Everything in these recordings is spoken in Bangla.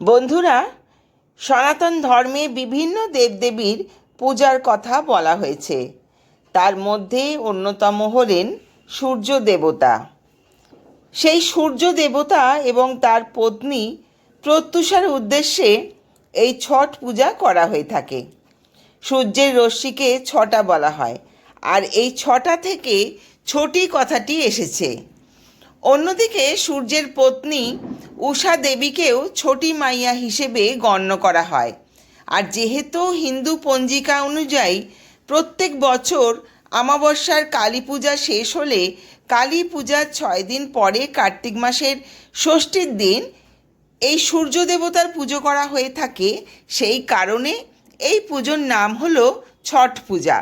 বন্ধুরা, সনাতন ধর্মে বিভিন্ন দেবদেবীর পূজার কথা বলা হয়েছে। তার মধ্যে অন্যতম হলেন সূর্য দেবতা। সেই সূর্য দেবতা এবং তার পত্নী প্রত্যুষার উদ্দেশ্যে এই ছট পূজা করা হয়ে থাকে। সূর্যের রশ্মিকে ছটা বলা হয়। আর এই ছটা থেকে ছটি কথাটি এসেছে। অন্যদিকে সূর্যের পত্নী উষা দেবীকেও ছোটি মাইয়া হিসেবে গণ্য করা হয়। আর যেহেতু হিন্দু পঞ্জিকা অনুযায়ী প্রত্যেক বছর অমাবস্যার কালী পূজা শেষ হলে কালী পূজার ছয় দিন পরে কার্তিক মাসের ষষ্ঠীর দিন এই সূর্য দেবতার পুজো করা হয়ে থাকে। সেই কারণে এই পুজোর নাম হলো ছট পূজা।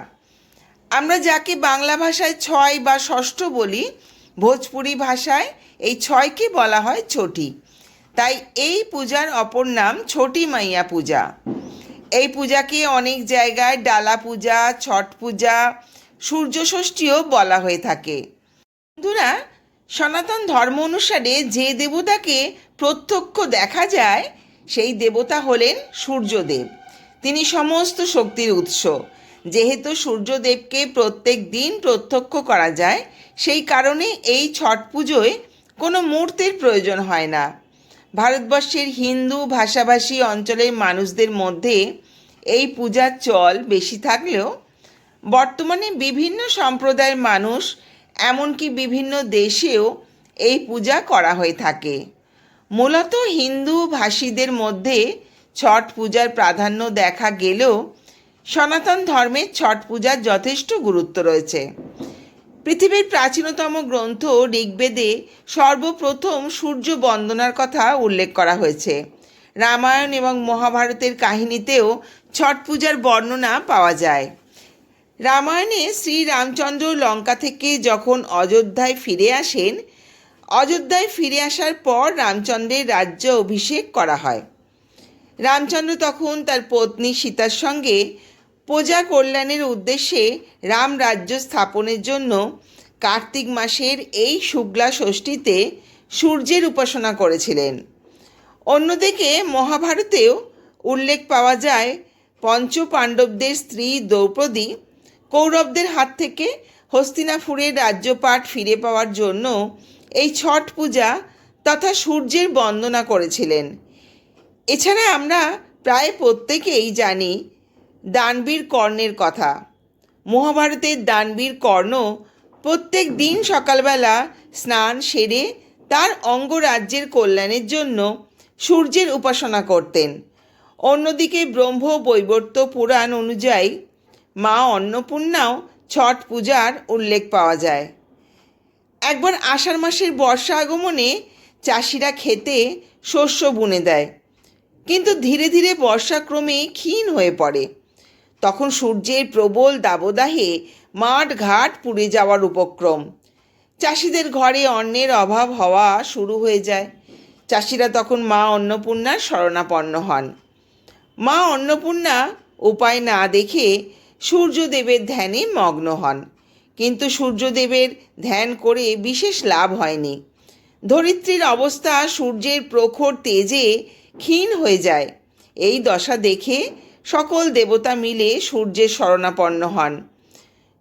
আমরা যাকে বাংলা ভাষায় ছয় বা ষষ্ঠ বলি ভোজপুরি ভাষায় এই ছয়কে বলা হয় ছটি। তাই এই পূজার অপর নাম ছোটি মাইয়া পূজা। এই পূজাকে অনেক জায়গায় ডালা পূজা, ছট পূজা সূর্য ষষ্ঠীও বলা হয়ে থাকে। বন্ধুরা, সনাতন ধর্ম অনুসারে যে দেবতাকে প্রত্যক্ষ দেখা যায়, সেই দেবতা হলেন সূর্যদেব। তিনি সমস্ত শক্তির উৎস। যেহেতু সূর্যদেবকে প্রত্যেক দিন প্রত্যক্ষ করা যায়, সেই কারণে এই ছট পুজোয় কোনো মূর্তির প্রয়োজন হয় না। ভারতবর্ষের হিন্দু ভাষাভাষী অঞ্চলের মানুষদের মধ্যে এই পূজার চল বেশি থাকলেও বর্তমানে বিভিন্ন সম্প্রদায়ের মানুষ, এমনকি বিভিন্ন দেশেও এই পূজা করা হয়ে থাকে। মূলত হিন্দু ভাষীদের মধ্যে ছট পূজার প্রাধান্য দেখা গেলেও সনাতন ধর্মে ছট পূজার যথেষ্ট গুরুত্ব রয়েছে। পৃথিবীর প্রাচীনতম গ্রন্থ ঋগ্বেদে সর্বপ্রথম সূর্য বন্দনার কথা উল্লেখ করা হয়েছে। রামায়ণ এবং মহাভারতের কাহিনীতেও ছট পূজার বর্ণনা পাওয়া যায়। রামায়ণে শ্রী রামচন্দ্র লঙ্কা থেকে যখন অযোধ্যায় ফিরে আসেন, অযোধ্যায় ফিরে আসার পর রামচন্দ্রের রাজ্য অভিষেক করা হয়। রামচন্দ্র তখন তার পত্নী সীতার সঙ্গে প্রজা কল্যাণের উদ্দেশ্যে রাম রাজ্য স্থাপনের জন্য কার্তিক মাসের এই শুক্লা ষষ্ঠীতে সূর্যের উপাসনা করেছিলেন। অন্যদিকে মহাভারতেও উল্লেখ পাওয়া যায় পঞ্চ পাণ্ডবদের স্ত্রী দ্রৌপদী কৌরবদের হাত থেকে হস্তিনাপুরের রাজ্যপাট ফিরে পাওয়ার জন্য এই ছট পূজা তথা সূর্যের বন্দনা করেছিলেন। এছাড়া আমরা প্রায় প্রত্যেকেই জানি দানবীর কর্ণের কথা। মহাভারতের দানবীর কর্ণ প্রত্যেক দিন সকালবেলা স্নান সেরে তার অঙ্গরাজ্যের কল্যাণের জন্য সূর্যের উপাসনা করতেন। অন্যদিকে ব্রহ্ম বৈবর্ত পুরাণ অনুযায়ী মা অন্নপূর্ণাও ছট পূজার উল্লেখ পাওয়া যায়। একবার আষাঢ় মাসের বর্ষা আগমনে চাষিরা খেতে শস্য বুনে দেয়, কিন্তু ধীরে ধীরে বর্ষাক্রমে ক্ষীণ হয়ে পড়ে। তখন সূর্যের প্রবল দাবদাহে মাঠ ঘাট পুড়ে যাওয়ার উপক্রম। চাষিদের ঘরে অন্নের অভাব হওয়া শুরু হয়ে যায়। চাষিরা তখন মা অন্নপূর্ণার শরণাপন্ন হন। মা অন্নপূর্ণা উপায় না দেখে সূর্যদেবের ধ্যানে মগ্ন হন। কিন্তু সূর্যদেবের ধ্যান করে বিশেষ লাভ হয়নি। ধরিত্রীর অবস্থা সূর্যের প্রখর তেজে ক্ষীণ হয়ে যায়। এই দশা দেখে সকল দেবতা মিলে সূর্যের শরণাপন্ন হন।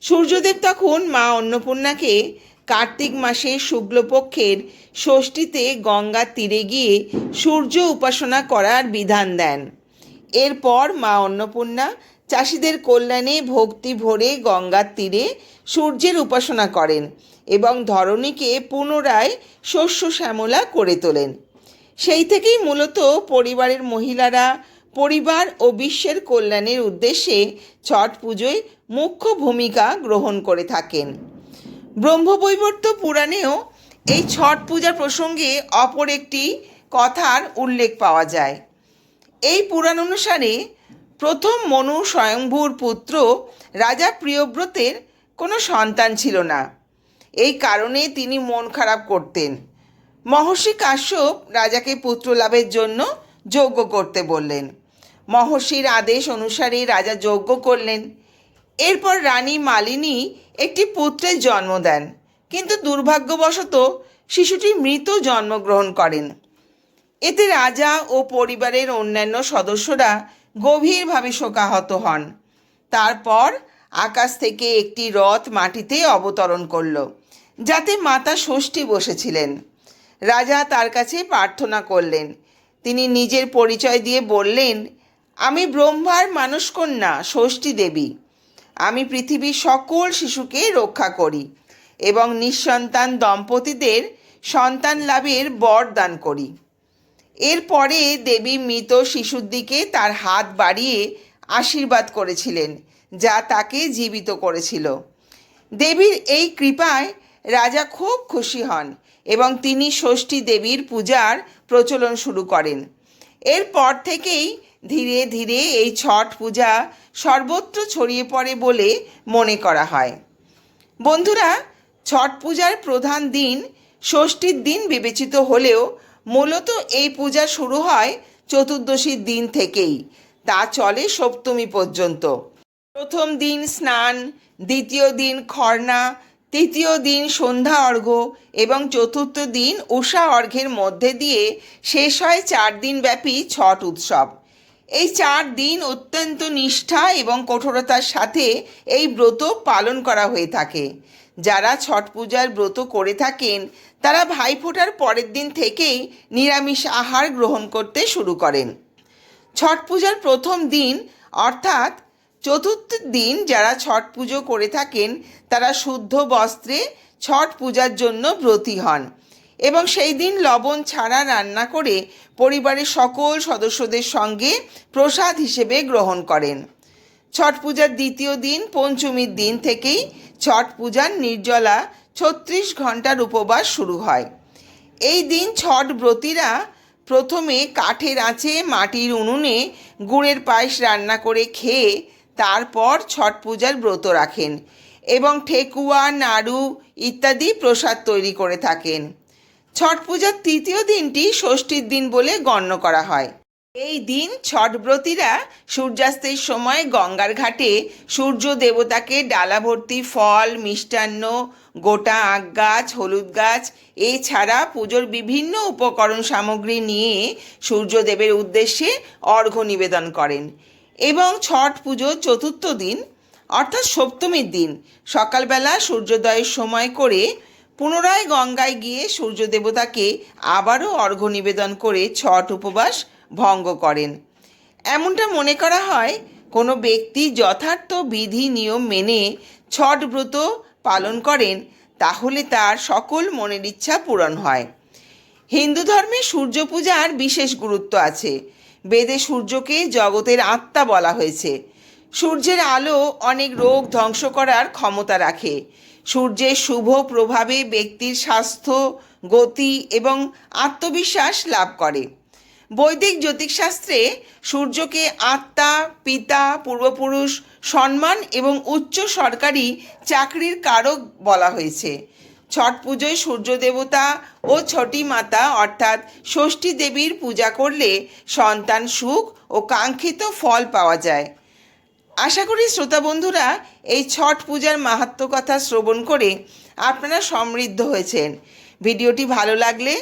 সূর্যদেব তখন মা অন্নপূর্ণাকে কার্তিক মাসের শুক্লপক্ষের ষষ্ঠীতে গঙ্গার তীরে গিয়ে সূর্য উপাসনা করার বিধান দেন। এরপর মা অন্নপূর্ণা চাষিদের কল্যাণে ভক্তি ভরে গঙ্গার তীরে সূর্যের উপাসনা করেন এবং ধরণীকে পুনরায় শস্য শ্যামলা করে তোলেন। সেই থেকেই মূলত পরিবারের মহিলারা পরিবার ও বিশ্বের কল্যাণের উদ্দেশ্যে ছট পুজোয় মুখ্য ভূমিকা গ্রহণ করে থাকেন। ব্রহ্মবৈবর্ত পুরাণেও এই ছট পূজা প্রসঙ্গে অপর একটি কথার উল্লেখ পাওয়া যায়। এই পুরাণ অনুসারে প্রথম মনু স্বয়ংভূর পুত্র রাজা প্রিয়ব্রতের কোনো সন্তান ছিল না। এই কারণে তিনি মন খারাপ করতেন। মহর্ষি কাশ্যপ রাজাকে পুত্র লাভের জন্য যজ্ঞ করতে বললেন। মহর্ষির আদেশ অনুসারে রাজা যজ্ঞ করলেন। এরপর রানী মালিনী একটি পুত্রের জন্ম দেন। কিন্তু দুর্ভাগ্যবশত শিশুটি মৃত জন্মগ্রহণ করেন। এতে রাজা ও পরিবারের অন্যান্য সদস্যরা গভীরভাবে শোকাহত হন। তারপর আকাশ থেকে একটি রথ মাটিতে অবতরণ করল, যাতে মাতা ষষ্ঠী বসেছিলেন। রাজা তার কাছে প্রার্থনা করলেন তিনি নিজের পরিচয় দিয়ে বললেন, আমি ব্রহ্মার মানুষকন্যা, ষষ্ঠী দেবী। আমি পৃথিবীর সকল শিশুকে রক্ষা করি এবং নিঃসন্তান দম্পতিদের সন্তান লাভের বর দান করি। এরপরে দেবী মৃত শিশুর দিকে তার হাত বাড়িয়ে আশীর্বাদ করেছিলেন, যা তাকে জীবিত করেছিল। দেবীর এই কৃপায় রাজা খুব খুশি হন এবং তিনি ষষ্ঠী দেবীর পূজার প্রচলন শুরু করেন। এরপর থেকেই ধীরে ধীরে এই ছট পূজা সর্বত্র ছড়িয়ে পড়ে বলে মনে করা হয়। বন্ধুরা, ছট পূজার প্রধান দিন ষষ্ঠীর দিন বিবেচিত হলেও মূলত এই পূজা শুরু হয় চতুর্দশীর দিন থেকেই। তা চলে সপ্তমী পর্যন্ত। প্রথম দিন স্নান, দ্বিতীয় দিন খর্না তৃতীয় দিন সন্ধ্যা অর্ঘ্য এবং চতুর্থ দিন উষা অর্ঘের মধ্যে দিয়ে শেষ হয় চার দিন ব্যাপী ছট উৎসব। এই চার দিন অত্যন্ত নিষ্ঠা এবং কঠোরতার সাথে এই ব্রত পালন করা হয়ে থাকে। যারা ছট পূজার ব্রত করে থাকেন, তারা ভাইফোঁটার পরের দিন থেকেই নিরামিষ আহার গ্রহণ করতে শুরু করেন। ছট পূজার প্রথম দিন, অর্থাৎ চতুর্থ দিন যারা ছট পুজো করে থাকেন, তারা শুদ্ধ বস্ত্রে ছট পূজার জন্য ব্রতী হন। এবং সেই দিন লবণ ছাড়া রান্না করে পরিবারের সকল সদস্যদের সঙ্গে প্রসাদ হিসেবে গ্রহণ করেন। ছট পূজার দ্বিতীয় দিন, পঞ্চমীর দিন থেকেই ছট পূজার নির্জলা ছত্রিশ ঘণ্টার উপবাস শুরু হয়। এই দিন ছট ব্রতীরা প্রথমে কাঠের আঁচে মাটির উনুনে গুড়ের পায়েস রান্না করে খেয়ে তারপর ছট পূজার ব্রত রাখেন এবং ঠেকুয়া, নাড়ু ইত্যাদি প্রসাদ তৈরি করে থাকেন। ছট পূজার তৃতীয় দিনটি ষষ্ঠীর দিন বলে গণ্য করা হয়। এই দিন ছটব্রতীরা সূর্যাস্তের সময় গঙ্গার ঘাটে সূর্য দেবতাকে ডালা ভর্তি ফল, মিষ্টান্ন, গোটা আখ গাছ, হলুদ গাছ, এছাড়া পুজোর বিভিন্ন উপকরণ সামগ্রী নিয়ে সূর্যদেবের উদ্দেশ্যে অর্ঘ্য নিবেদন করেন। এবং ছট পুজোর চতুর্থ দিন, অর্থাৎ সপ্তমীর দিন। সকালবেলা সূর্যোদয়ের সময় করে পুনরায় গঙ্গায় গিয়ে সূর্য দেবতাকে আবারও অর্ঘ্য নিবেদন করে ছট উপবাস ভঙ্গ করেন। এমনটা মনে করা হয়, কোনো ব্যক্তি যথার্থ বিধি, নিয়ম মেনে ছট ব্রত পালন করেন, তাহলে তার সকল মনের ইচ্ছা পূরণ হয়। হিন্দু ধর্মে সূর্য পূজার বিশেষ গুরুত্ব আছে। বেদে সূর্যকে জগতের আত্মা বলা হয়েছে। সূর্যের আলো অনেক রোগ ধ্বংস করার ক্ষমতা রাখে। সূর্যের শুভ প্রভাবে ব্যক্তির স্বাস্থ্য, গতি এবং আত্মবিশ্বাস লাভ করে। বৈদিক জ্যোতিষশাস্ত্রে সূর্যকে আত্মা, পিতা, পূর্বপুরুষ সম্মান এবং উচ্চ সরকারি চাকরির কারক বলা হয়েছে। ছট পুজোয় সূর্য দেবতা ও ছটি মাতা, অর্থাৎ ষষ্ঠী দেবীর পূজা করলে সন্তান সুখ ও কাঙ্ক্ষিত ফল পাওয়া যায়। আশা করি শ্রোতা বন্ধুরা, এই ছট পূজার মাহাত্ম কথা শ্রবণ করে আপনারা সমৃদ্ধ হয়েছেন। ভিডিওটি ভালো লাগলে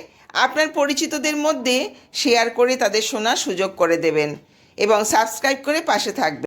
আপনার পরিচিতদের মধ্যে শেয়ার করে তাদের শোনার সুযোগ করে দেবেন এবং সাবস্ক্রাইব করে পাশে থাকবেন।